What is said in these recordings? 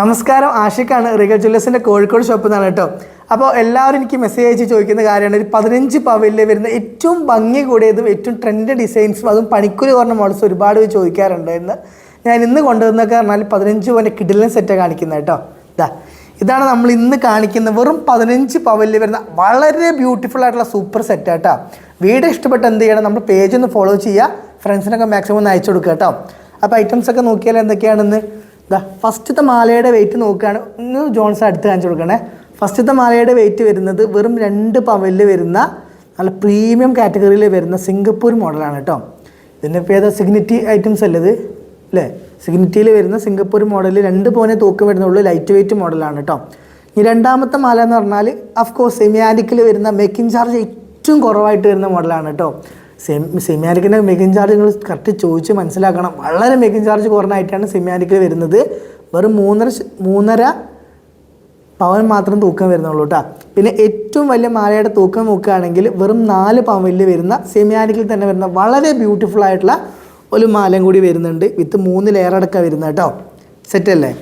നമസ്കാരം ആഷിഖാണ് റിഗൽ ജ്വല്ലേഴ്സിന്റെ കോഴിക്കോട് ഷോപ്പിൽ നിന്നാണ് കേട്ടോ. അപ്പോൾ എല്ലാവരും എനിക്ക് മെസ്സേജ് അയച്ച് ചോദിക്കുന്ന കാര്യമാണ്. ഒരു പതിനഞ്ച് പവലിൽ വരുന്ന ഏറ്റവും ഭംഗി കൂടിയതും ഏറ്റവും ട്രെൻഡ് ഡിസൈൻസും അതും പണിക്കൂലി കുറഞ്ഞ മോഡൽസ് ഒരുപാട് ചോദിക്കാറുണ്ട് എന്ന് ഞാൻ ഇന്ന് കൊണ്ടുവന്നൊക്കെ പറഞ്ഞാൽ പതിനഞ്ച് പവന്റെ കിഡിലൻ സെറ്റാണ് കാണിക്കുന്നത് കേട്ടോ. ഇതാ ഇതാണ് നമ്മൾ ഇന്ന് കാണിക്കുന്ന വെറും പതിനഞ്ച് പവലിൽ വരുന്ന വളരെ ബ്യൂട്ടിഫുൾ ആയിട്ടുള്ള സൂപ്പർ സെറ്റ് കേട്ടോ. വീഡിയോ ഇഷ്ടപ്പെട്ട് എന്ത് ചെയ്യണം നമ്മൾ പേജ് ഒന്ന് ഫോളോ ചെയ്യുക. ഫ്രണ്ട്സിനൊക്കെ മാക്സിമം ഒന്ന് അയച്ചു കൊടുക്കുക കേട്ടോ. അപ്പോൾ ഐറ്റംസ് ഒക്കെ നോക്കിയാൽ എന്തൊക്കെയാണെന്ന് ഇതാ ഫസ്റ്റത്തെ മാലയുടെ വെയിറ്റ് നോക്കുകയാണ്. ഒന്ന് ജോൺസ് അടുത്ത് കാണിച്ചു കൊടുക്കണേ. ഫസ്റ്റത്തെ മാലയുടെ വെയിറ്റ് വരുന്നത് വെറും രണ്ട് പവലിൽ വരുന്ന നല്ല പ്രീമിയം കാറ്റഗറിയിൽ വരുന്ന സിംഗപ്പൂർ മോഡലാണ് കേട്ടോ. ഇതിന്റെ പേര് സിഗ്നിറ്റി ഐറ്റംസ് അല്ലേ അല്ലേ? സിഗ്നിറ്റിയിൽ വരുന്ന സിംഗപ്പൂർ മോഡൽ രണ്ട് പോനെ തൂക്കം വരുന്നുള്ളൂ ലൈറ്റ് വെയിറ്റ് മോഡലാണ് കേട്ടോ. ഇനി രണ്ടാമത്തെ മാല എന്ന് പറഞ്ഞാൽ അഫ്കോഴ്സ് സെമിയാനിക്കിൽ വരുന്ന മേക്കിംഗ് ചാർജ് ഏറ്റവും കുറവായിട്ട് വരുന്ന മോഡലാണ് കേട്ടോ. സെമി സെമിയാനിക്കിന്റെ മേക്കിംഗ് ചാർജ് നിങ്ങൾ കറക്റ്റ് ചോദിച്ച് മനസ്സിലാക്കണം. വളരെ മെഗിൻ ചാർജ് കുറഞ്ഞായിട്ടാണ് സെമിയാനിക്കിൽ വരുന്നത്. വെറും മൂന്നര മൂന്നര പവൻ മാത്രം തൂക്കം വരുന്നുള്ളൂ കേട്ടോ പിന്നെ ഏറ്റവും വലിയ മാലയുടെ തൂക്കം നോക്കുകയാണെങ്കിൽ വെറും നാല് പവനിൽ വരുന്ന സെമിയാനിക്കിൽ തന്നെ വരുന്ന വളരെ ബ്യൂട്ടിഫുൾ ആയിട്ടുള്ള ഒരു മാലയും കൂടി വരുന്നുണ്ട്. വിത്ത് മൂന്ന് ലെയർ അടക്കം വരുന്നത് കേട്ടോ സെറ്റല്ലേ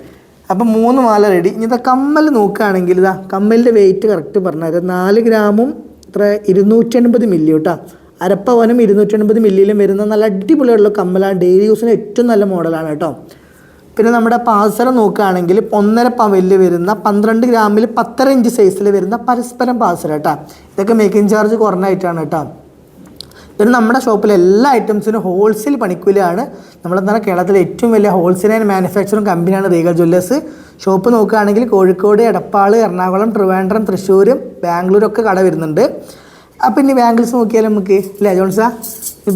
അപ്പം മൂന്ന് മാല റെഡി ഇനി ഇതാ കമ്മൽ നോക്കുകയാണെങ്കിൽ ഇതാ കമ്മലിന്റെ വെയിറ്റ് കറക്റ്റ് പറഞ്ഞത് നാല് ഗ്രാമും ഇത്ര ഇരുന്നൂറ്റി എൺപത് മില്ലി കേട്ടോ അരപ്പവനും ഇരുന്നൂറ്റി എൺപത് മില്ലിയിലും വരുന്ന നല്ല അടിപൊളിയുള്ള കമ്മലാണ് ഡെയിലി യൂസിന് ഏറ്റവും നല്ല മോഡലാണ് കേട്ടോ. പിന്നെ നമ്മുടെ പാസരം നോക്കുകയാണെങ്കിൽ ഒന്നര പവലിൽ വരുന്ന പന്ത്രണ്ട് ഗ്രാമിൽ പത്തര ഇഞ്ച് സൈസിൽ വരുന്ന പരസ്പരം പാസരം കേട്ടോ. ഇതൊക്കെ മേക്കിംഗ് ചാർജ് കുറഞ്ഞായിട്ടാണ് കേട്ടോ. പിന്നെ നമ്മുടെ ഷോപ്പിൽ എല്ലാ ഐറ്റംസിനും ഹോൾസെയിൽ പണിക്കൂലിയാണ്. നമ്മളെന്താണ് കേരളത്തിലെ ഏറ്റവും വലിയ ഹോൾസെയിൽ ആൻഡ് മാനുഫാക്ചറിങ് കമ്പനിയാണ് റീഗൽ ജ്വല്ലേഴ്സ് ഷോപ്പ് നോക്കുകയാണെങ്കിൽ കോഴിക്കോട് എടപ്പാൾ എറണാകുളം ട്രിവാൻഡ്രം തൃശ്ശൂരും ബാംഗ്ലൂരൊക്കെ കട വരുന്നുണ്ട്. അപ്പം ഇനി ബാംഗിൾസ് നോക്കിയാൽ നമുക്ക് ഇല്ലേ ജോൺസാ?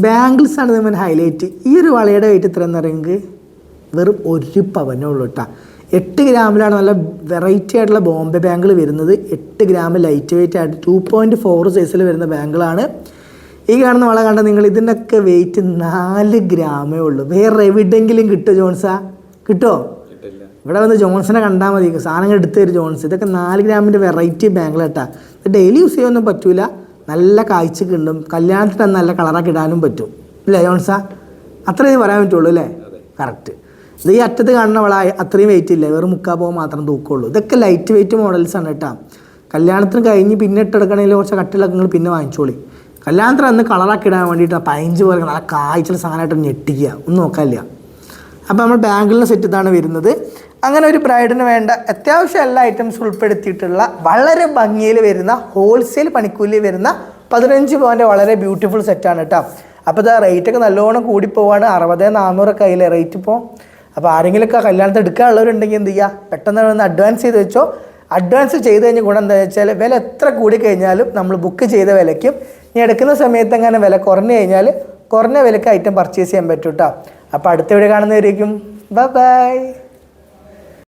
ബാംഗിൾസ് ആണ് നമ്മൾ ഹൈലൈറ്റ് ഈ ഒരു വളയുടെ വെയിറ്റ് ഇത്ര എന്ന് പറയുന്നത് വെറും ഒരു പവനേ ഉള്ളൂ കേട്ടോ എട്ട് ഗ്രാമിലാണ് നല്ല വെറൈറ്റി ആയിട്ടുള്ള ബോംബെ ബാങ്കിൾ വരുന്നത്. എട്ട് ഗ്രാം ലൈറ്റ് വെയിറ്റ് ആയിട്ട് ടു പോയിന്റ് ഫോർ സൈസിൽ വരുന്ന ബാങ്കിളാണ് ഈ കാണുന്ന വള കണ്ട നിങ്ങൾ ഇതിന്റെയൊക്കെ വെയിറ്റ് നാല് ഗ്രാമേ ഉള്ളൂ. വേറെ എവിടെയെങ്കിലും കിട്ടുമോ ജോൺസാ? കിട്ടുമോ ഇവിടെ വന്ന് ജോൺസിനെ കണ്ടാൽ മതി. സാധനങ്ങൾ എടുത്തു തരും ജോൺസ്. ഇതൊക്കെ നാല് ഗ്രാമിന്റെ വെറൈറ്റി ബാങ്കിൾ കേട്ടോ ഡെയിലി യൂസ് ചെയ്യാനൊന്നും പറ്റൂല. നല്ല കാഴ്ച കിട്ടും. കല്യാണത്തിന് നല്ല കളറാക്കി ഇടാനും പറ്റും. ഇല്ലേ ജോൺസ? അത്രയും പറയാൻ പറ്റുള്ളൂ അല്ലേ? കറക്റ്റ് ഇത് ഈ അറ്റത്ത് കാണുന്ന വള അത്രയും വെയിറ്റ് ഇല്ല? വെറും മുക്കാൽ പോകാൻ മാത്രം തൂക്കുള്ളൂ. ഇതൊക്കെ ലൈറ്റ് വെയിറ്റ് മോഡൽസ് ആണ് കേട്ടോ. കല്യാണത്തിന് കഴിഞ്ഞ് പിന്നെ ഇട്ടെടുക്കണമെങ്കിൽ കുറച്ച് കട്ടിലൊക്കെ നിങ്ങൾ പിന്നെ വാങ്ങിച്ചോളി. കല്യാണത്തിന് അന്ന് കളറാക്കി ഇടാൻ വേണ്ടിയിട്ട് പതിനഞ്ച് പോലെ നല്ല കാഴ്ചയുള്ള സാധനമായിട്ട് ഞെട്ടിക്കുക. ഒന്നും നോക്കാനില്ല. അപ്പോൾ നമ്മൾ ബാങ്കിലെ സെറ്റ് ഇതാണ് വരുന്നത്. അങ്ങനെ ഒരു ബ്രൈഡിന് വേണ്ട അത്യാവശ്യം എല്ലാ ഐറ്റംസ് ഉൾപ്പെടുത്തിയിട്ടുള്ള വളരെ ഭംഗിയിൽ വരുന്ന ഹോൾസെയിൽ പണിക്കൂലി വരുന്ന പതിനഞ്ച് പോയിന്റെ വളരെ ബ്യൂട്ടിഫുൾ സെറ്റാണ് കേട്ടോ അപ്പോൾ ഇത് റേറ്റൊക്കെ നല്ലോണം കൂടി പോവാണ്. അറുപത് നാനൂറൊക്കെ അതിലെ റേറ്റ് ഇപ്പോൾ അപ്പോൾ ആരെങ്കിലുമൊക്കെ കല്യാണത്തിൽ എടുക്കാനുള്ളവരുണ്ടെങ്കിൽ എന്ത് ചെയ്യുക പെട്ടെന്ന് ഒന്ന് അഡ്വാൻസ് ചെയ്ത് വെച്ചോ. അഡ്വാൻസ് ചെയ്ത് കഴിഞ്ഞ ഗുണം എന്താ വെച്ചാൽ വില എത്ര കൂടി കഴിഞ്ഞാലും നമ്മൾ ബുക്ക് ചെയ്ത വിലയ്ക്കും ഇനി എടുക്കുന്ന സമയത്ത് അങ്ങനെ വില കുറഞ്ഞു കഴിഞ്ഞാൽ കുറഞ്ഞ വിലക്ക് ഐറ്റം പർച്ചേസ് ചെയ്യാൻ പറ്റും കേട്ടോ അപ്പോൾ അടുത്ത വീഡിയോ കാണുന്നവരേക്കും ബൈ ബൈ